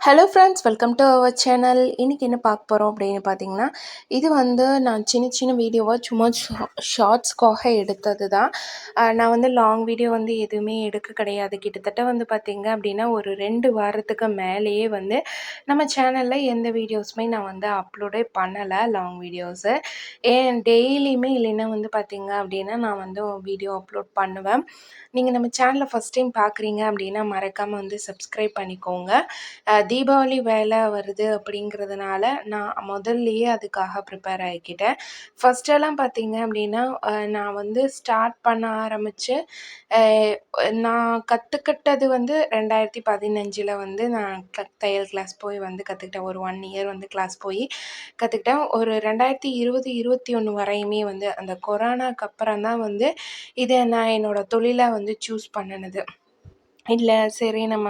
Hello friends welcome to our channel இன்றைக்கி என்ன பார்க்க போகிறோம் அப்படின்னு பார்த்தீங்கன்னா இது வந்து நான் சின்ன சின்ன வீடியோவாக சும்மா ஷார்ட்ஸ்க்காக எடுத்தது தான் நான் வந்து லாங் வீடியோ வந்து எதுவுமே எடுக்க கிடையாது. கிட்டத்தட்ட வந்து பார்த்திங்க அப்படின்னா ஒரு ரெண்டு வாரத்துக்கு மேலேயே வந்து நம்ம சேனலில் எந்த வீடியோஸுமே நான் வந்து அப்லோடே பண்ணலை லாங் வீடியோஸு ஏன் டெய்லியுமே இல்லைன்னா வந்து பார்த்திங்க அப்படின்னா நான் வந்து வீடியோ அப்லோட் பண்ணுவேன். நீங்கள் நம்ம சேனலை ஃபஸ்ட் டைம் பார்க்குறீங்க அப்படின்னா மறக்காமல் வந்து சப்ஸ்கிரைப் பண்ணிக்கோங்க. தீபாவளி வேலை வருது அப்படிங்கிறதுனால நான் முதல்லையே அதுக்காக ப்ரிப்பேர் ஆகிக்கிட்டேன். ஃபஸ்ட்டெல்லாம் பார்த்தீங்க அப்படின்னா நான் வந்து ஸ்டார்ட் பண்ண ஆரம்பித்து நான் கற்றுக்கிட்டது வந்து ரெண்டாயிரத்தி பதினஞ்சில் வந்து நான் தையல் கிளாஸ் போய் வந்து கற்றுக்கிட்டேன் ஒரு ஒன் இயர் வந்து கிளாஸ் போய் கற்றுக்கிட்டேன் ஒரு ரெண்டாயிரத்தி இருபது இருபத்தி ஒன்று வரையுமே வந்து அந்த கொரோனாக்கு அப்புறம் தான் வந்து இதை நான் என்னோடய தொழிலை வந்து சூஸ் பண்ணினது. இல்லை சரி நம்ம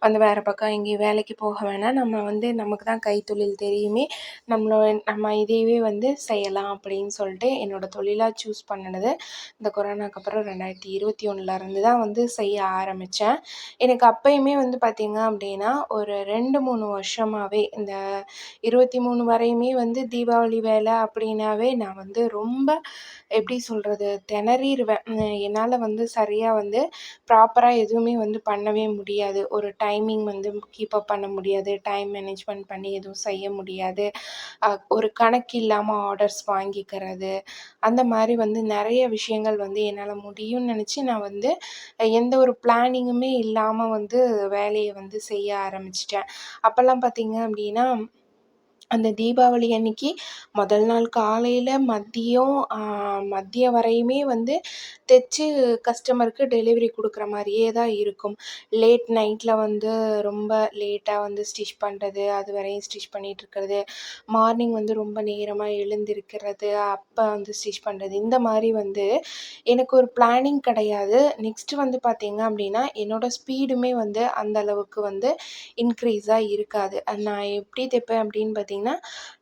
வந்து வேறு பக்கம் எங்கேயும் வேலைக்கு போக வேணாம். நம்ம வந்து நமக்கு தான் கைத்தொழில் தெரியுமே. நம்மளோட நம்ம இதையவே வந்து செய்யலாம் அப்படின்னு சொல்லிட்டு என்னோடய தொழிலாக சூஸ் பண்ணினது. இந்த கொரோனாக்கு அப்புறம் ரெண்டாயிரத்தி இருபத்தி ஒன்றுலேருந்து தான் வந்து செய்ய ஆரம்பித்தேன் எனக்கு அப்பயுமே வந்து பார்த்திங்க அப்படின்னா ஒரு ரெண்டு மூணு வருஷமாகவே இந்த இருபத்தி மூணு வரையுமே வந்து தீபாவளி வேலை அப்படின்னாவே நான் வந்து ரொம்ப எப்படி சொல்கிறது திணறிருவேன். என்னால் வந்து சரியாக வந்து ப்ராப்பராக எதுவுமே வந்து பண்ணவே முடியாது. ஒரு டைமிங் வந்து கீப் அப் பண்ண முடியாது. டைம் மேனேஜ்மெண்ட் பண்ணி எதுவும் செய்ய முடியாது. ஒரு கணக்கு இல்லாமல் ஆர்டர்ஸ் வாங்கிக்கிறது. அந்த மாதிரி வந்து நிறைய விஷயங்கள் வந்து என்னால் முடியும்னு நினச்சி நான் வந்து எந்த ஒரு பிளானிங்குமே இல்லாமல் வந்து வேலையை வந்து செய்ய ஆரம்பிச்சிட்டேன். அப்போல்லாம் பார்த்தீங்க அப்படின்னா அந்த தீபாவளி அன்னைக்கு முதல் நாள் காலையில் மதியம் மதியம் வரையுமே வந்து தைச்சி கஸ்டமருக்கு டெலிவரி கொடுக்குற மாதிரியே தான் இருக்கும். லேட் நைட்டில் வந்து ரொம்ப லேட்டாக வந்து ஸ்டிச் பண்ணுறது அது வரையும் ஸ்டிச் பண்ணிகிட்ருக்கிறது மார்னிங் வந்து ரொம்ப நேரமாக எழுந்திருக்கிறது அப்போ வந்து ஸ்டிச் பண்ணுறது இந்த மாதிரி வந்து எனக்கு ஒரு பிளானிங் கிடையாது. நெக்ஸ்ட்டு வந்து பார்த்திங்க அப்படின்னா என்னோடய ஸ்பீடுமே வந்து அந்த அளவுக்கு வந்து இன்க்ரீஸாக இருக்காது. நான் எப்படி தைப்பேன் அப்படின்னு பார்த்தீங்கன்னா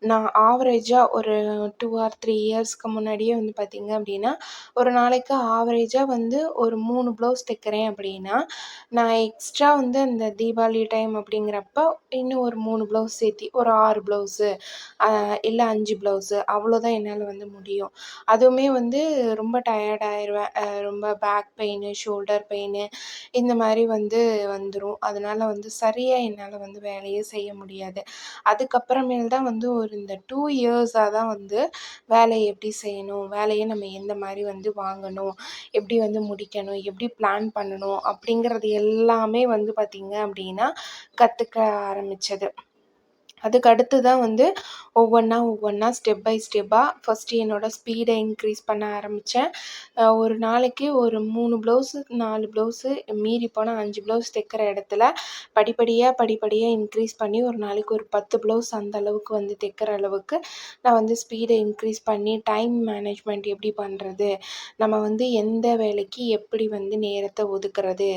நான் ஆவரேஜாக ஒரு டூ ஆர் த்ரீ இயர்ஸ்க்கு முன்னாடியே வந்து பார்த்திங்க அப்படின்னா ஒரு நாளைக்கு ஆவரேஜாக வந்து ஒரு மூணு ப்ளவுஸ் தைக்கிறேன் அப்படின்னா நான் எக்ஸ்ட்ரா வந்து அந்த தீபாவளி டைம் அப்படிங்கிறப்ப இன்னும் ஒரு மூணு ப்ளவுஸ் சேர்த்தி ஒரு ஆறு ப்ளவுஸு இல்லை அஞ்சு ப்ளவுஸு அவ்வளோதான் என்னால் வந்து முடியும். அதுவுமே வந்து ரொம்ப டயர்ட் ஆயிடுவேன் ரொம்ப பேக் பெயின் ஷோல்டர் பெயின் இந்த மாதிரி வந்து வந்துடும் அதனால் வந்து சரியாக என்னால் வந்து வேலையே செய்ய முடியாது. அதுக்கப்புறமேல் தான் வந்து ஒரு இந்த டூ இயர்ஸாக தான் வந்து வேலையை எப்படி செய்யணும் வேலையை நம்ம எந்த மாதிரி வந்து வாங்கணும் எப்படி வந்து முடிக்கணும் எப்படி பிளான் பண்ணணும் அப்படிங்கிறது எல்லாமே வந்து பார்த்திங்க அப்படின்னா கற்றுக்க ஆரம்பித்தது அதுக்கு அடுத்து தான் வந்து ஒவ்வொன்றா ஒவ்வொன்றா ஸ்டெப் பை ஸ்டெப்பாக ஃபஸ்ட்டு என்னோடய ஸ்பீடை இன்க்ரீஸ் பண்ண ஆரம்பித்தேன் ஒரு நாளைக்கு ஒரு மூணு ப்ளவுஸு நாலு ப்ளவுஸு மீறி போனால் அஞ்சு ப்ளவுஸ் தைக்கிற இடத்துல படிப்படியாக படிப்படியாக இன்க்ரீஸ் பண்ணி ஒரு நாளைக்கு ஒரு பத்து ப்ளவுஸ் அந்த அளவுக்கு வந்து தைக்கிற அளவுக்கு நான் வந்து ஸ்பீடை இன்க்ரீஸ் பண்ணி டைம் மேனேஜ்மெண்ட் எப்படி பண்ணுறது நம்ம வந்து எந்த வேலைக்கு எப்படி வந்து நேரத்தை ஒதுக்குறது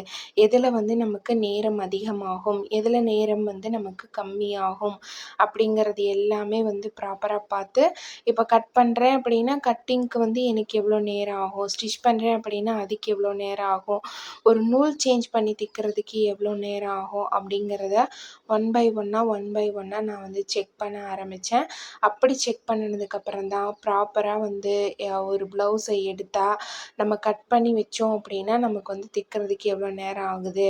எதில் வந்து நமக்கு நேரம் அதிகமாகும் எதில் நேரம் வந்து நமக்கு கம்மியாகும் அப்படிங்கிறது எல்லாமே வந்து ப்ராப்பராக பார்த்து இப்போ கட் பண்ணுறேன் அப்படின்னா கட்டிங்க்கு வந்து எனக்கு எவ்வளோ நேரம் ஆகும்? ஸ்டிச் பண்ணுறேன் அப்படின்னா அதுக்கு எவ்வளோ நேரம் ஆகும்? ஒரு நூல் சேஞ்ச் பண்ணி தைக்கிறதுக்கு எவ்வளோ நேரம் ஆகும்? அப்படிங்கிறத ஒன் பை ஒன்னாக ஒன் பை ஒன்னாக நான் வந்து செக் பண்ண ஆரம்பித்தேன் அப்படி செக் பண்ணினதுக்கப்புறம் தான் ப்ராப்பராக வந்து ஒரு ப்ளவுஸை எடுத்தால் நம்ம கட் பண்ணி வச்சோம் அப்படின்னா நமக்கு வந்து தைக்கிறதுக்கு எவ்வளோ நேரம் ஆகுது?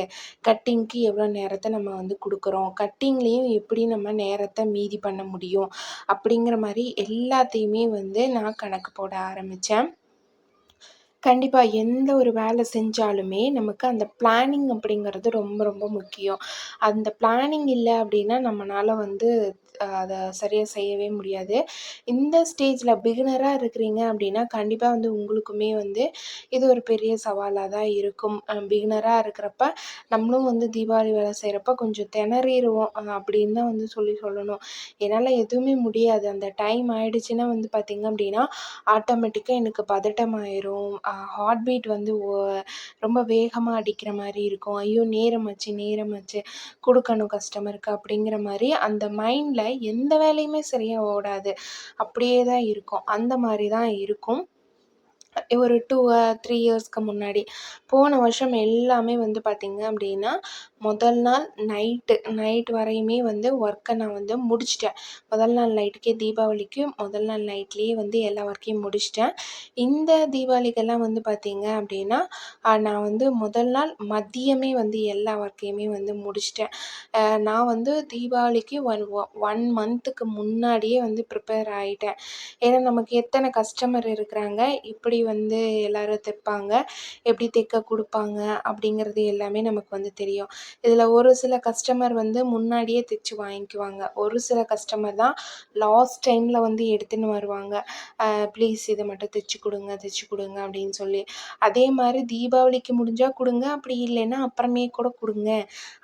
கட்டிங்க்கு எவ்வளோ நேரத்தை நம்ம வந்து கொடுக்குறோம்? கட்டிங்லேயும் எப்படி நம்ம நேரம் நேரத்தை மீதி பண்ண முடியும் அப்படிங்கிற மாதிரி எல்லாத்தையுமே வந்து நான் கணக்கு போட ஆரம்பித்தேன் கண்டிப்பாக எந்த ஒரு வேலை செஞ்சாலுமே நமக்கு அந்த பிளானிங் அப்படிங்கிறது ரொம்ப ரொம்ப முக்கியம். அந்த பிளானிங் இல்லை அப்படின்னா நம்மளால் வந்து அதை சரியாக செய்யவே முடியாது. இந்த ஸ்டேஜில் பிகினராக இருக்கிறீங்க அப்படின்னா கண்டிப்பாக வந்து உங்களுக்குமே வந்து இது ஒரு பெரிய சவாலாக தான் இருக்கும். பிகினராக இருக்கிறப்ப நம்மளும் வந்து தீபாவளி வேலை செய்கிறப்ப கொஞ்சம் திணறிடுவோம். அப்படின்னு தான் வந்து சொல்லி சொல்லணும். என்னால் எதுவுமே முடியாது. அந்த டைம் ஆயிடுச்சுன்னா வந்து பார்த்திங்க அப்படின்னா ஆட்டோமேட்டிக்காக எனக்கு பதட்டமாயிரும். ஹார்ட் பீட் வந்து ரொம்ப வேகமாக அடிக்கிற மாதிரி இருக்கும். ஐயோ நேரம் வச்சு நேரம் வச்சு கொடுக்கணும் கஸ்டமருக்கு அப்படிங்கிற மாதிரி அந்த மைண்டில் எந்த வேலையுமே சரியாக ஓடாது. அப்படியே தான் இருக்கும். அந்த மாதிரி தான் இருக்கும். ஒரு டூ த்ரீ இயர்ஸ்க்கு முன்னாடி போன வருஷம் எல்லாமே வந்து பார்த்திங்க அப்படின்னா முதல் நாள் நைட்டு நைட் வரையுமே வந்து ஒர்க்கை நான் வந்து முடிச்சிட்டேன். முதல் நாள் நைட்டுக்கே தீபாவளிக்கு முதல் நாள் நைட்லேயே வந்து எல்லா ஒர்க்கையும் முடிச்சிட்டேன். இந்த தீபாவளிக்கெல்லாம் வந்து பார்த்தீங்க அப்படின்னா நான் வந்து முதல் நாள் மதியமே வந்து எல்லா ஒர்க்கையுமே வந்து முடிச்சிட்டேன். நான் வந்து தீபாவளிக்கு ஒன் ஒன் மந்த்துக்கு முன்னாடியே வந்து ப்ரிப்பேர் ஆகிட்டேன் ஏன்னா நமக்கு எத்தனை கஸ்டமர் இருக்கிறாங்க இப்படி வந்து எல்லோரும் தைப்பாங்க எப்படி தைக்க கொடுப்பாங்க அப்படிங்கிறது எல்லாமே நமக்கு வந்து தெரியும். இதில் ஒரு சில கஸ்டமர் வந்து முன்னாடியே தைச்சி வாங்கிக்குவாங்க. ஒரு சில கஸ்டமர் தான் லாஸ்ட் டைமில் வந்து எடுத்துன்னு வருவாங்க. ப்ளீஸ் இதை மட்டும் தைச்சி கொடுங்க தைச்சி கொடுங்க அப்படின்னு சொல்லி. அதே மாதிரி தீபாவளிக்கு முடிஞ்சால் கொடுங்க அப்படி இல்லைன்னா அப்புறமே கூட கொடுங்க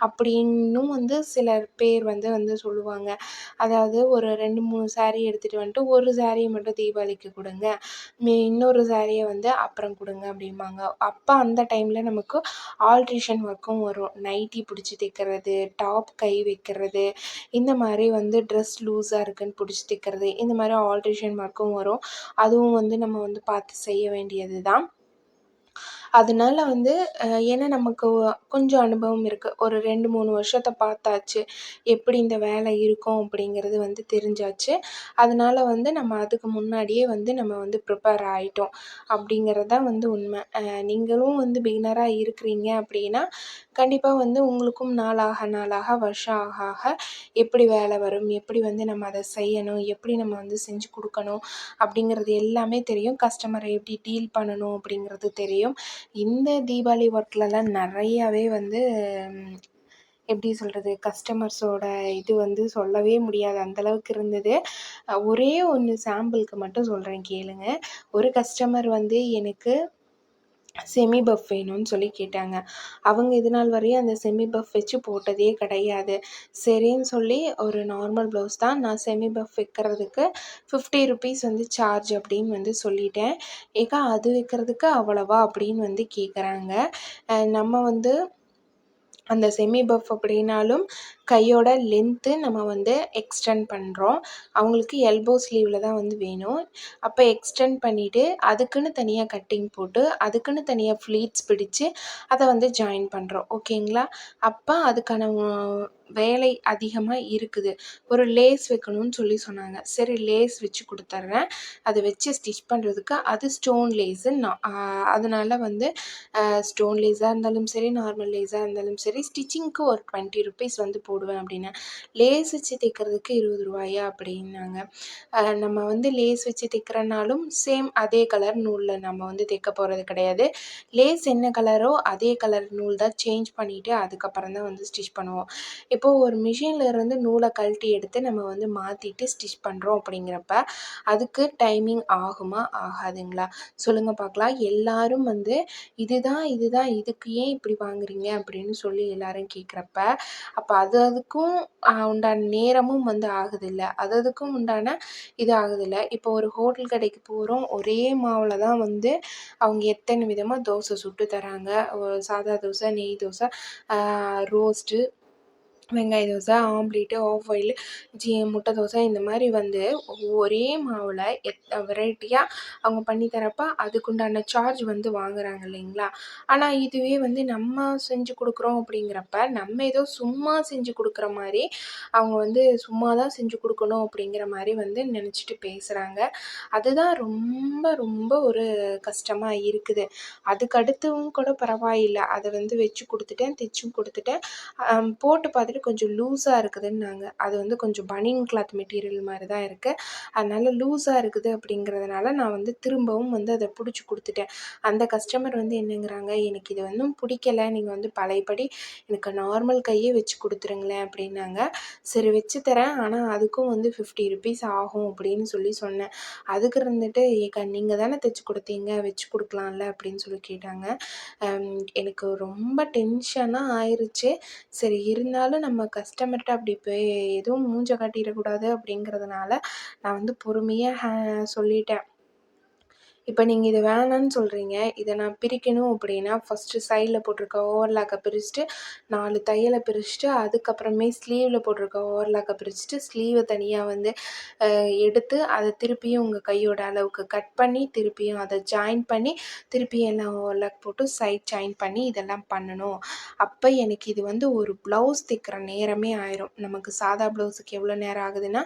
அப்படின்னும் வந்து சில பேர் வந்து வந்து சொல்லுவாங்க. அதாவது ஒரு ரெண்டு மூணு சாரீ எடுத்துகிட்டு வந்துட்டு ஒரு சாரியை மட்டும் தீபாவளிக்கு கொடுங்க. இன்னொரு சாரியை வந்து அப்புறம் கொடுங்க அப்படிம்பாங்க. அப்போ அந்த டைமில் நமக்கு ஆல்ட்ரேஷன் ஒர்க்கும் வரும். நைட்டி பிடிச்சி தைக்கிறது டாப் கை வைக்கிறது இந்த மாதிரி வந்து ட்ரெஸ் லூஸாக இருக்குன்னு பிடிச்சி தைக்கிறது இந்த மாதிரி ஆல்ட்ரேஷன் ஒர்க்கும் வரும். அதுவும் வந்து நம்ம வந்து பார்த்து செய்ய வேண்டியது தான் அதனால வந்து ஏன்னா நமக்கு கொஞ்சம் அனுபவம் இருக்குது ஒரு ரெண்டு மூணு வருஷத்தை பார்த்தாச்சு எப்படி இந்த வேலை இருக்கும் அப்படிங்கிறது வந்து தெரிஞ்சாச்சு. அதனால வந்து நம்ம அதுக்கு முன்னாடியே வந்து நம்ம வந்து ப்ரிப்பேர் ஆகிட்டோம் அப்படிங்கிறது தான் வந்து உண்மை. நீங்களும் வந்து பிகினராக இருக்கிறீங்க அப்படின்னா கண்டிப்பாக வந்து உங்களுக்கும் நாளாக நாளாக வருஷம் ஆக ஆக எப்படி வேலை வரும் எப்படி வந்து நம்ம அதை செய்யணும் எப்படி நம்ம வந்து செஞ்சு கொடுக்கணும் அப்படிங்கிறது எல்லாமே தெரியும். கஸ்டமரை எப்படி டீல் பண்ணணும் அப்படிங்கிறது தெரியும். இந்த தீபாவளி ஒர்க்லலாம் நிறையாவே வந்து எப்படி சொல்கிறது கஸ்டமர்ஸோட இது வந்து சொல்லவே முடியாது. அந்தளவுக்கு இருந்தது. ஒரே ஒன்று சாம்பிளுக்கு மட்டும் சொல்கிறேன் கேளுங்கள் ஒரு கஸ்டமர் வந்து எனக்கு செமி பஃப் வேணும்னு சொல்லி கேட்டாங்க. அவங்க இது நாள் வரையும் அந்த செமி பஃப் வச்சு போட்டதே கிடையாது. சரின்னு சொல்லி ஒரு நார்மல் ப்ளவுஸ் தான் நான் செமி பஃப் வைக்கிறதுக்கு ஃபிஃப்டி ருபீஸ் வந்து சார்ஜ் அப்படின்னு வந்து சொல்லிட்டேன். ஏக்கா அது வைக்கிறதுக்கு அவ்வளவா அப்படின்னு வந்து கேட்குறாங்க நம்ம வந்து அந்த செமி பஃப் அப்படின்னாலும் கையோட லென்த்து நம்ம வந்து எக்ஸ்டெண்ட் பண்ணுறோம் அவங்களுக்கு எல்போ ஸ்லீவில் தான் வந்து வேணும். அப்போ எக்ஸ்டெண்ட் பண்ணிவிட்டு அதுக்குன்னு தனியாக கட்டிங் போட்டு அதுக்குன்னு தனியாக ஃப்ளீட்ஸ் பிடிச்சு அதை வந்து ஜாயின் பண்ணுறோம் ஓகேங்களா அப்போ அதுக்கான வேலை அதிகமாக இருக்குது. ஒரு லேஸ் வைக்கணும்னு சொல்லி சொன்னாங்க. சரி லேஸ் வச்சு கொடுத்துட்றேன் அதை வச்சு ஸ்டிச் பண்ணுறதுக்கு அது ஸ்டோன் லேஸு நான் அதனால் வந்து ஸ்டோன் லேஸாக இருந்தாலும் சரி நார்மல் லேஸாக இருந்தாலும் சரி ஸ்டிச்சிங்க்கு ஒரு டுவெண்ட்டி ருபீஸ் வந்து போடுவேன் அப்படின்னா லேஸ் வச்சு தைக்கிறதுக்கு இருபது ரூபாயா அப்படின்னாங்க. நம்ம வந்து லேஸ் வச்சு தைக்கிறனாலும் சேம் அதே கலர் நூலில் நம்ம வந்து தைக்க போகிறது கிடையாது. லேஸ் என்ன கலரோ அதே கலர் நூல் தான் சேஞ்ச் பண்ணிவிட்டு அதுக்கப்புறம் தான் வந்து ஸ்டிச் பண்ணுவோம். இப்போது ஒரு மிஷினில் இருந்து நூலை கழட்டி எடுத்து நம்ம வந்து மாற்றிட்டு ஸ்டிச் பண்ணுறோம் அப்படிங்கிறப்ப அதுக்கு டைமிங் ஆகுமா ஆகாதுங்களா? சொல்லுங்கள் பார்க்கலாம் எல்லாரும் வந்து இதுதான் இதுதான் இதுக்கு ஏன் இப்படி வாங்குறீங்க அப்படின்னு சொல்லி எல்லோரும் கேட்குறப்ப அப்போ அது அதுக்கும் உண்டான நேரமும் வந்து ஆகுதில்ல. அது அதுக்கும் உண்டான இது ஆகுதில்ல. இப்போ ஒரு ஹோட்டல் கடைக்கு போகிறோம் ஒரே மாவில் தான் வந்து அவங்க எத்தனை விதமாக தோசை சுட்டு தராங்க. சாதா தோசை நெய் தோசை ரோஸ்ட்டு வெங்காய தோசை ஆம்லேட்டு ஆஃப் ஆயில் ஜி முட்டை தோசை இந்த மாதிரி வந்து ஒரே மாவில் எத் வெரைட்டியாக அவங்க பண்ணி தரப்போ அதுக்குண்டான சார்ஜ் வந்து வாங்குறாங்க இல்லைங்களா? ஆனால் இதுவே வந்து நம்ம செஞ்சு கொடுக்குறோம் அப்படிங்கிறப்ப நம்ம ஏதோ சும்மா செஞ்சு கொடுக்குற மாதிரி அவங்க வந்து சும்மா தான் செஞ்சு கொடுக்கணும் அப்படிங்கிற மாதிரி வந்து நினச்சிட்டு பேசுகிறாங்க அதுதான் ரொம்ப ரொம்ப ஒரு கஷ்டமாக இருக்குது. அதுக்கு அடுத்தவும் கூட பரவாயில்லை. அதை வந்து வச்சு கொடுத்துட்டேன் தைச்சும் கொடுத்துட்டேன். போட்டு பார்த்துட்டு கொஞ்சம் லூஸாக இருக்குதுன்னாங்க. அது வந்து கொஞ்சம் பனியன் கிளாத் மெட்டீரியல் மாதிரி தான் இருக்குது அதனால் லூஸாக இருக்குது அப்படிங்கிறதுனால நான் வந்து திரும்பவும் வந்து அதை பிடிச்சி கொடுத்துட்டேன். அந்த கஸ்டமர் வந்து என்னங்கிறாங்க எனக்கு இது வந்து பிடிக்கல. நீங்கள் வந்து பழையபடி எனக்கு நார்மல் கையே வச்சு கொடுத்துருங்களேன் அப்படின்னாங்க. சரி வச்சு தரேன். ஆனால் அதுக்கும் வந்து ஃபிஃப்டி ருபீஸ் ஆகும் அப்படின்னு சொல்லி சொன்னேன். அதுக்கு இருந்துட்டு ஏக்கா நீங்கள் தானே தைச்சி கொடுத்தீங்க? வச்சு கொடுக்கலாம்ல? அப்படின்னு சொல்லி கேட்டாங்க. எனக்கு ரொம்ப டென்ஷனாக ஆயிடுச்சு சரி இருந்தாலும் நம்ம நம்ம கஸ்டமர்கிட்ட அப்படி போய் எதுவும் மூஞ்சை காட்டிடக்கூடாது அப்படிங்கிறதுனால நான் வந்து பொறுமையாக சொல்லிட்டேன். இப்போ நீங்கள் இது வேணான்னு சொல்கிறீங்க இதை நான் பிரிக்கணும் அப்படின்னா ஃபஸ்ட்டு சைடில் போட்டிருக்க ஓவர்லாக்கை பிரிச்சுட்டு நாலு தையலை பிரிச்சுட்டு அதுக்கப்புறமே ஸ்லீவில் போட்டிருக்க ஓவர்லாக்கை பிரிச்சுட்டு ஸ்லீவை தனியாக வந்து எடுத்து அதை திருப்பியும் உங்கள் கையோட அளவுக்கு கட் பண்ணி திருப்பியும் அதை ஜாயின் பண்ணி திருப்பியும் எல்லாம் ஓவர்லாக் போட்டு சைட் ஜாயின் பண்ணி இதெல்லாம் பண்ணணும். அப்போ எனக்கு இது வந்து ஒரு ப்ளவுஸ் தைக்கிற நேரமே ஆயிரும். நமக்கு சாதா ப்ளவுஸுக்கு எவ்வளோ நேரம் ஆகுதுன்னா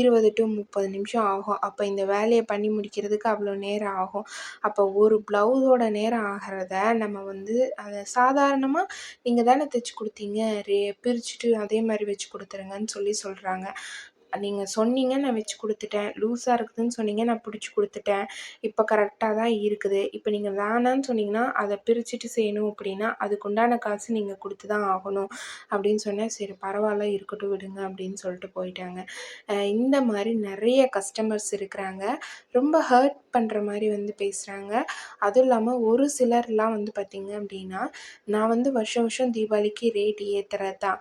இருபது டு முப்பது நிமிஷம் ஆகும். அப்போ இந்த வேலையை பண்ணி முடிக்கிறதுக்கு அவ்வளோ நேரம் ஆகும். அப்போ ஒரு ப்ளவுஸோட நேரம் ஆகிறத நம்ம வந்து அதை சாதாரணமாக நீங்கள் தானே தைச்சி கொடுத்தீங்க ரே பிரிச்சுட்டு அதே மாதிரி வச்சு கொடுத்துருங்கன்னு சொல்லி சொல்கிறாங்க நீங்கள் சொன்னீங்க நான் வச்சு கொடுத்துட்டேன். லூஸாக இருக்குதுன்னு சொன்னீங்க நான் பிடிச்சி கொடுத்துட்டேன். இப்போ கரெக்டாக தான் இருக்குது. இப்போ நீங்கள் வேணான்னு சொன்னீங்கன்னா அதை பிரிச்சுட்டு செய்யணும் அப்படின்னா அதுக்குண்டான காசு நீங்கள் கொடுத்து தான் ஆகணும். அப்படின்னு சொன்னேன் சரி பரவாயில்ல இருக்கட்டும் விடுங்க அப்படின்னு சொல்லிட்டு போயிட்டாங்க. இந்த மாதிரி நிறைய கஸ்டமர்ஸ் இருக்கிறாங்க. ரொம்ப ஹர்ட் பண்ணுற மாதிரி வந்து பேசுகிறாங்க அதுவும் இல்லாமல் ஒரு சிலர்லாம் வந்து பார்த்திங்க அப்படின்னா நான் வந்து வருஷம் வருஷம் தீபாவளிக்கு ரேட் ஏற்றுறது தான்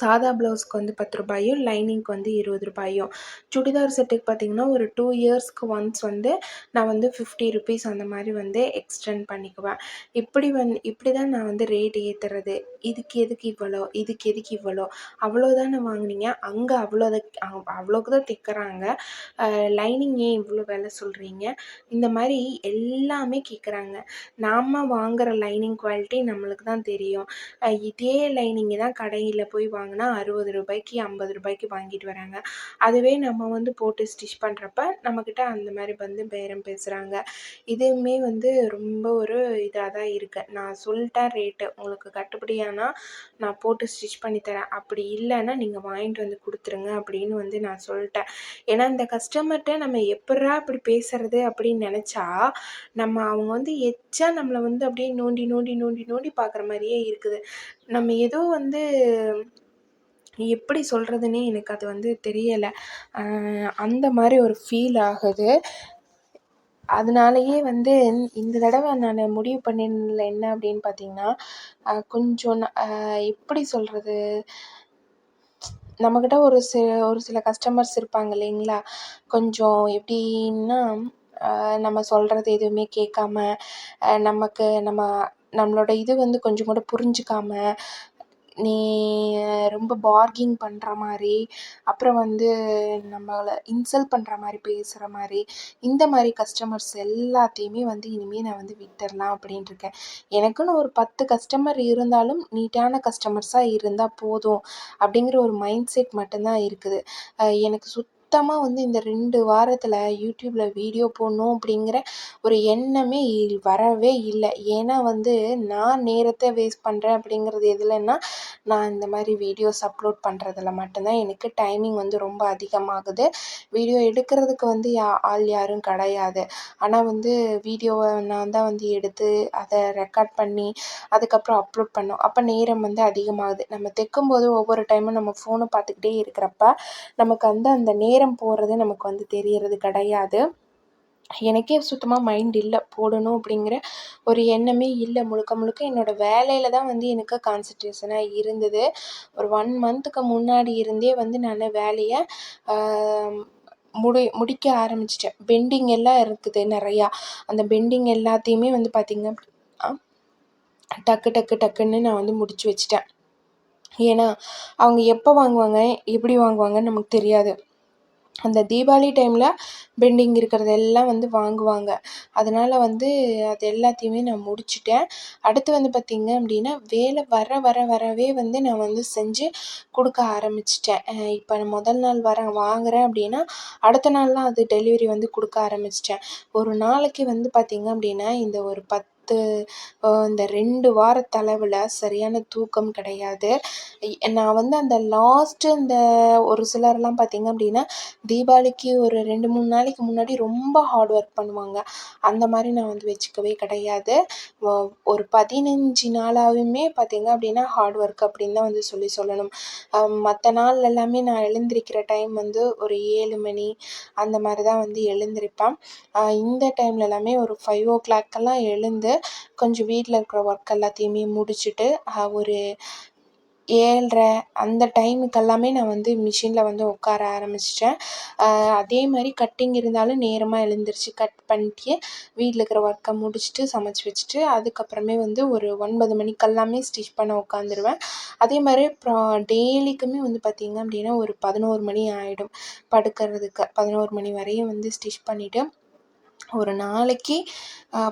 சாதா ப்ளவுஸ்க்கு வந்து பத்து ரூபாயும் லைனிங்க்கு வந்து இருபது ரூபாயும். சுடிதார் செட்டுக்கு பார்த்தீங்கன்னா ஒரு டூ இயர்ஸ்க்கு ஒன்ஸ் வந்து நான் வந்து ஃபிஃப்டி ருபீஸ் அந்த மாதிரி வந்து எக்ஸ்டெண்ட் பண்ணிக்குவேன். இப்படி வந்து இப்படி தான் நான் வந்து ரேட் ஏற்றுறது இதுக்கு எதுக்கு இவ்வளோ? இதுக்கு எதுக்கு இவ்வளோ? அவ்வளோதானே வாங்குனீங்க. அங்கே அவ்வளோ அவ்வளோக்கு தான் தைக்கிறாங்க. லைனிங் ஏன் இவ்வளோ வேலை சொல்கிறீங்க இந்த மாதிரி எல்லாமே கேட்குறாங்க நாம் வாங்குகிற லைனிங் குவாலிட்டி நம்மளுக்கு தான் தெரியும் இதே லைனிங்கை தான் கடையில் போய் வாங்கினா அறுபது ரூபாய்க்கு ஐம்பது ரூபாய்க்கு வாங்கிட்டு வராங்க. அதுவே நம்ம வந்து போட்டு ஸ்டிச் பண்ணுறப்ப நம்மக்கிட்ட அந்த மாதிரி வந்து பேரம் பேசுகிறாங்க இதுவுமே வந்து ரொம்ப ஒரு இதாக தான் இருக்குது நான் சொல்லிட்டேன் ரேட்டு உங்களுக்கு கட்டுப்படியானா நான் போட்டு ஸ்டிச் பண்ணித்தரேன் அப்படி இல்லைன்னா நீங்கள் வாங்கிட்டு வந்து கொடுத்துருங்க அப்படின்னு வந்து நான் சொல்லிட்டேன். ஏன்னா இந்த கஸ்டமர்கிட்ட நம்ம எப்படா இப்படி பேசுறது அப்படின்னு நினச்சா நம்ம அவங்க வந்து எச்சா நம்மளை வந்து அப்படியே நோண்டி நோண்டி நோண்டி நோண்டி பார்க்குற மாதிரியே இருக்குது. நம்ம ஏதோ வந்து எப்படி சொல்கிறதுனே எனக்கு அது வந்து தெரியலை. அந்த மாதிரி ஒரு ஃபீல் ஆகுது. அதனாலயே வந்து இந்த தடவை நான் முடிவு பண்ணியிருந்ததுல என்ன அப்படின்னு பார்த்தீங்கன்னா கொஞ்சம் எப்படி சொல்கிறது நம்மக்கிட்ட ஒரு சில ஒரு சில கஸ்டமர்ஸ் இருப்பாங்க இல்லைங்களா? கொஞ்சம் எப்படின்னா நம்ம சொல்கிறது எதுவுமே கேட்காம நமக்கு நம்ம நம்மளோட இது வந்து கொஞ்சம் கூட புரிஞ்சுக்காம நீ ரொம்ப பார்கிங் பண்ணுற மாதிரி அப்புறம் வந்து நம்மளை இன்சல்ட் பண்ணுற மாதிரி பேசுகிற மாதிரி இந்த மாதிரி கஸ்டமர்ஸ் எல்லாத்தையுமே வந்து இனிமேல் நான் வந்து விட்டுறலாம் அப்படின்ட்டுருக்கேன் எனக்குன்னு ஒரு பத்து கஸ்டமர் இருந்தாலும் நீட்டான கஸ்டமர்ஸாக இருந்தால் போதும் அப்படிங்கிற ஒரு மைண்ட் செட் மட்டும்தான் இருக்குது. எனக்கு சுத் சுத்தமாக வந்து இந்த ரெண்டு வாரத்தில் யூடியூப்பில் வீடியோ போடணும் அப்படிங்கிற ஒரு எண்ணமே வரவே இல்லை. ஏன்னா வந்து நான் நேரத்தை வேஸ்ட் பண்ணுறேன் அப்படிங்கிறது எதுலன்னா நான் இந்த மாதிரி வீடியோஸ் அப்லோட் பண்ணுறதுல மட்டும்தான். எனக்கு டைமிங் வந்து ரொம்ப அதிகமாகுது. வீடியோ எடுக்கிறதுக்கு வந்து யா ஆள் யாரும் கிடையாது. ஆனால் வந்து வீடியோவை நான் தான் வந்து எடுத்து அதை ரெக்கார்ட் பண்ணி அதுக்கப்புறம் அப்லோட் பண்ணோம் அப்போ நேரம் வந்து அதிகமாகுது. நம்ம தைக்கும்போது ஒவ்வொரு டைமும் நம்ம ஃபோனை பார்த்துக்கிட்டே இருக்கிறப்ப நமக்கு வந்து அந்த நேரம் போகிறது நமக்கு வந்து தெரியறது கிடையாது. எனக்கே சுத்தமாக மைண்ட் இல்லை போடணும் அப்படிங்கிற ஒரு எண்ணமே இல்லை. முழுக்க முழுக்க என்னோடய வேலையில் தான் வந்து எனக்கு கான்சன்ட்ரேஷனாக இருந்தது. ஒரு ஒன் மந்த்துக்கு முன்னாடி இருந்தே வந்து நான் வேலையை முடி முடிக்க ஆரம்பிச்சிட்டேன். பெண்டிங் எல்லாம் இருக்குது நிறையா. அந்த பெண்டிங் எல்லாத்தையுமே வந்து பார்த்திங்க டக்கு டக்கு டக்குன்னு நான் வந்து முடிச்சு வச்சிட்டேன். ஏன்னா அவங்க எப்போ வாங்குவாங்க எப்படி வாங்குவாங்கன்னு நமக்கு தெரியாது. அந்த தீபாவளி டைமில் பெண்டிங் இருக்கிறதெல்லாம் வந்து வாங்குவாங்க. அதனால் வந்து அது எல்லாத்தையுமே நான் முடிச்சுட்டேன். அடுத்து வந்து பார்த்திங்க அப்படின்னா வேலை வர வர வரவே வந்து நான் வந்து செஞ்சு கொடுக்க ஆரம்பிச்சிட்டேன். இப்போ நான் முதல் நாள் வர வாங்குகிறேன் அப்படின்னா அடுத்த நாள்லாம் அது டெலிவரி வந்து கொடுக்க ஆரம்பிச்சிட்டேன். ஒரு நாளைக்கு வந்து பார்த்திங்க அப்படின்னா இந்த ஒரு பத்து அஹ் இந்த ரெண்டு வார தளவில் சரியான தூக்கம் கிடையாது. நான் வந்து அந்த லாஸ்ட்டு இந்த ஒரு சிலர்லாம் பார்த்திங்க அப்படின்னா தீபாவளிக்கு ஒரு ரெண்டு மூணு நாளைக்கு முன்னாடி ரொம்ப ஹார்ட் ஒர்க் பண்ணுவாங்க. அந்த மாதிரி நான் வந்து வச்சுக்கவே கிடையாது. ஒரு பதினஞ்சு நாளாகவுமே பார்த்திங்க அப்படின்னா ஹார்ட் ஒர்க் அப்படின்னு தான் வந்து சொல்லி சொல்லணும். மற்ற நாள் எல்லாமே நான் எழுந்திருக்கிற டைம் வந்து ஒரு ஏழு மணி அந்த மாதிரி தான் வந்து எழுந்திருப்பேன். இந்த டைம்ல எல்லாமே ஒரு ஃபைவ் ஓ கிளாக்கெல்லாம் எழுந்து கொஞ்சம் வீட்டில் இருக்கிற ஒர்க் எல்லாத்தையுமே முடிச்சுட்டு ஒரு ஏழ்ரை அந்த டைமுக்கு எல்லாமே நான் வந்து மிஷினில் வந்து உட்கார ஆரம்பிச்சிட்டேன். அதே மாதிரி கட்டிங் இருந்தாலும் நேரமாக எழுந்திரிச்சி கட் பண்ணிட்டு வீட்டில் இருக்கிற ஒர்க்கை முடிச்சுட்டு சமைச்சி வச்சுட்டு அதுக்கப்புறமே வந்து ஒரு ஒன்பது மணிக்கெல்லாமே ஸ்டிச் பண்ண உட்காந்துருவேன். அதே மாதிரி அப்புறம் டெய்லிக்குமே வந்து பார்த்திங்க அப்படின்னா ஒரு பதினோரு மணி ஆகிடும் படுக்கிறதுக்கு. பதினோரு மணி வரையும் வந்து ஸ்டிச் பண்ணிவிட்டு ஒரு நாளைக்கு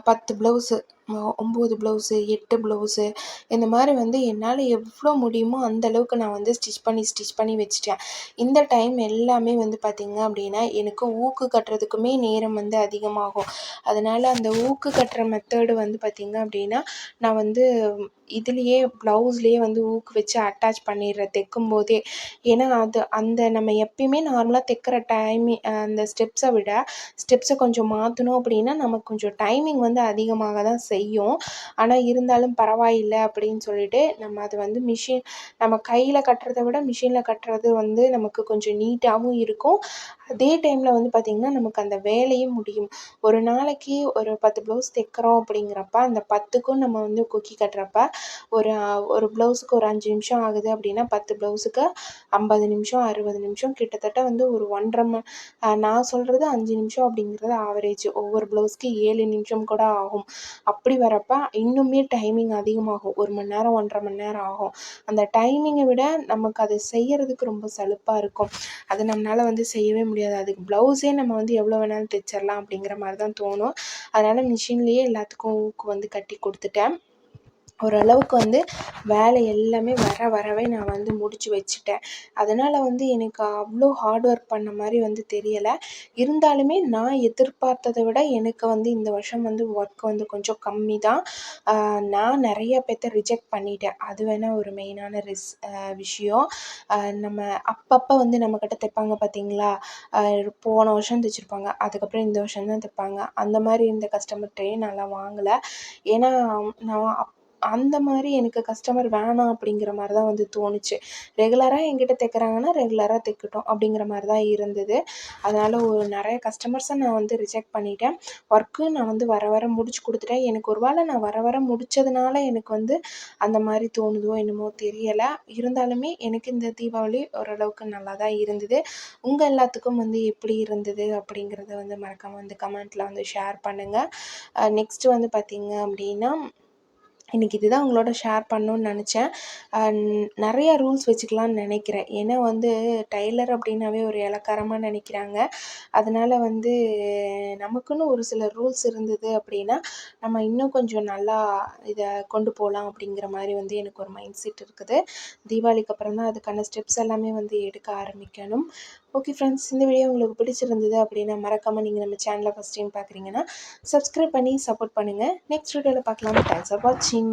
பத்து ப்ளவுஸு ஒம்பது ப்ளவுஸு எட்டு ப்ளவுஸு இந்த மாதிரி வந்து என்னால் எவ்வளோ முடியுமோ அந்த அளவுக்கு நான் வந்து ஸ்டிச் பண்ணி ஸ்டிச் பண்ணி வச்சுட்டேன். இந்த டைம் எல்லாமே வந்து பார்த்திங்க அப்படின்னா எனக்கு ஊக்கு கட்டுறதுக்குமே நேரம் வந்து அதிகமாகும். அதனால் அந்த ஊக்கு கட்டுற மெத்தடு வந்து பார்த்திங்க அப்படின்னா நான் வந்து இதுலேயே ப்ளவுஸ்லேயே வந்து ஊக்கு வச்சு அட்டாச் பண்ணிடுறேன் தைக்கும் போதே. ஏன்னா அது அந்த நம்ம எப்பயுமே நார்மலாக தைக்கிற டைமிங் அந்த ஸ்டெப்ஸை விட ஸ்டெப்ஸை கொஞ்சம் மாற்றணும் அப்படின்னா நமக்கு கொஞ்சம் டைமிங் வந்து அதிகமாக தான் செய்யும். ஆனால் இருந்தாலும் பரவாயில்லை அப்படின்னு சொல்லிட்டு நம்ம அது வந்து மிஷின் நம்ம கையில் கட்டுறத விட மிஷினில் கட்டுறது வந்து நமக்கு கொஞ்சம் நீட்டாகவும் இருக்கும். அதே டைமில் வந்து பார்த்திங்கன்னா நமக்கு அந்த வேலையும் முடியும். ஒரு நாளைக்கு ஒரு பத்து ப்ளவுஸ் தைக்கிறோம் அப்படிங்கிறப்ப அந்த பத்துக்கும் நம்ம வந்து கொக்கி கட்டுறப்ப ஒரு ஒரு ப்ளவுஸுக்கு ஒரு அஞ்சு நிமிஷம் ஆகுது அப்படின்னா பத்து ப்ளவுஸுக்கு ஐம்பது நிமிஷம் அறுபது நிமிஷம் கிட்டத்தட்ட வந்து ஒரு ஒன்றரை ம நான் சொல்கிறது அஞ்சு நிமிஷம் அப்படிங்கிறது ஆவரேஜ் ஒவ்வொரு ப்ளவுஸ்க்கு ஏழு நிமிஷம் கூட ஆகும். அப்படி அப்படி வரப்போ இன்னுமே டைமிங் அதிகமாகும். ஒரு மணி நேரம் ஒன்றரை மணி நேரம் ஆகும். அந்த டைமிங்கை விட நமக்கு அது செய்கிறதுக்கு ரொம்ப சலுப்பாக இருக்கும். அது நம்மளால் வந்து செய்யவே முடியாது. அதுக்கு ப்ளவுஸே நம்ம வந்து எவ்வளோ வேணாலும் தைச்சிடலாம் அப்படிங்கிற மாதிரி தான் தோணும். அதனால் மிஷின்லேயே எல்லாத்துக்கும் ஊக்கு வந்து கட்டி கொடுத்துட்டேன். ஓரளவுக்கு வந்து வேலை எல்லாமே வர வரவே நான் வந்து முடித்து வச்சுட்டேன். அதனால் வந்து எனக்கு அவ்வளோ ஹார்ட் ஒர்க் பண்ண மாதிரி வந்து தெரியலை. இருந்தாலுமே நான் எதிர்பார்த்ததை விட எனக்கு வந்து இந்த வருஷம் வந்து ஒர்க் வந்து கொஞ்சம் கம்மி தான் நான் நிறைய பேர்த்த ரிஜெக்ட் பண்ணிட்டேன். அது வேணால் ஒரு மெயினான ரிஸ் விஷயம். நம்ம அப்பப்போ வந்து நம்மக்கிட்ட தைப்பாங்க பார்த்தீங்களா போன வருஷம் தைச்சிருப்பாங்க அதுக்கப்புறம் இந்த வருஷம் தான் தைப்பாங்க. அந்த மாதிரி இருந்த கஸ்டமர்கிட்டயே நான்லாம் வாங்கலை. ஏன்னா நான் அப் அந்த மாதிரி எனக்கு கஸ்டமர் வேணாம் அப்படிங்கிற மாதிரி தான் வந்து தோணுச்சு. ரெகுலராக என்கிட்ட தைக்கிறாங்கன்னா ரெகுலராக தைக்கட்டும் அப்படிங்கிற மாதிரி தான் இருந்தது. அதனால் ஒரு நிறைய கஸ்டமர்ஸை நான் வந்து ரிஜெக்ட் பண்ணிட்டேன். ஒர்க்கு நான் வந்து வர வர முடிச்சு கொடுத்துட்டேன். எனக்கு ஒரு வேளை நான் வர வர முடித்ததுனால எனக்கு வந்து அந்த மாதிரி தோணுதோ என்னமோ தெரியலை. இருந்தாலுமே எனக்கு இந்த தீபாவளி ஓரளவுக்கு நல்லா தான் இருந்தது. உங்கள் எல்லாத்துக்கும் வந்து எப்படி இருந்தது அப்படிங்கிறத வந்து மறக்காமல் வந்து கமெண்ட்டில் வந்து ஷேர் பண்ணுங்கள் நெக்ஸ்ட்டு வந்து பார்த்திங்க அப்படின்னா இன்றைக்கி இதுதான் உங்களோட ஷேர் பண்ணணுன்னு நினச்சேன். நிறையா ரூல்ஸ் வச்சுக்கலான்னு நினைக்கிறேன். ஏன்னா வந்து டைலர் அப்படின்னாவே ஒரு இளக்காரமாக நினைக்கிறாங்க. அதனால் வந்து நமக்குன்னு ஒரு சில ரூல்ஸ் இருந்தது அப்படின்னா நம்ம இன்னும் கொஞ்சம் நல்லா இதை கொண்டு போகலாம் அப்படிங்கிற மாதிரி வந்து எனக்கு ஒரு மைண்ட் செட் இருக்குது. தீபாவளிக்கு அப்புறம் தான் அதுக்கான ஸ்டெப்ஸ் எல்லாமே வந்து எடுக்க ஆரம்பிக்கணும். ஓகே ஃப்ரெண்ட்ஸ் இந்த வீடியோ உங்களுக்கு பிடிச்சிருந்தது அப்படின்னா மறக்காமல் நீங்கள் நம்ம சேனலை ஃபஸ்ட் டைம் பார்க்குறீங்கன்னா சப்ஸ்கிரைப் பண்ணி சப்போர்ட் பண்ணுங்கள் நெக்ஸ்ட் வீடியோவில் பார்க்கலாம். தேங்க்ஸ் ஃபார் வாட்சிங்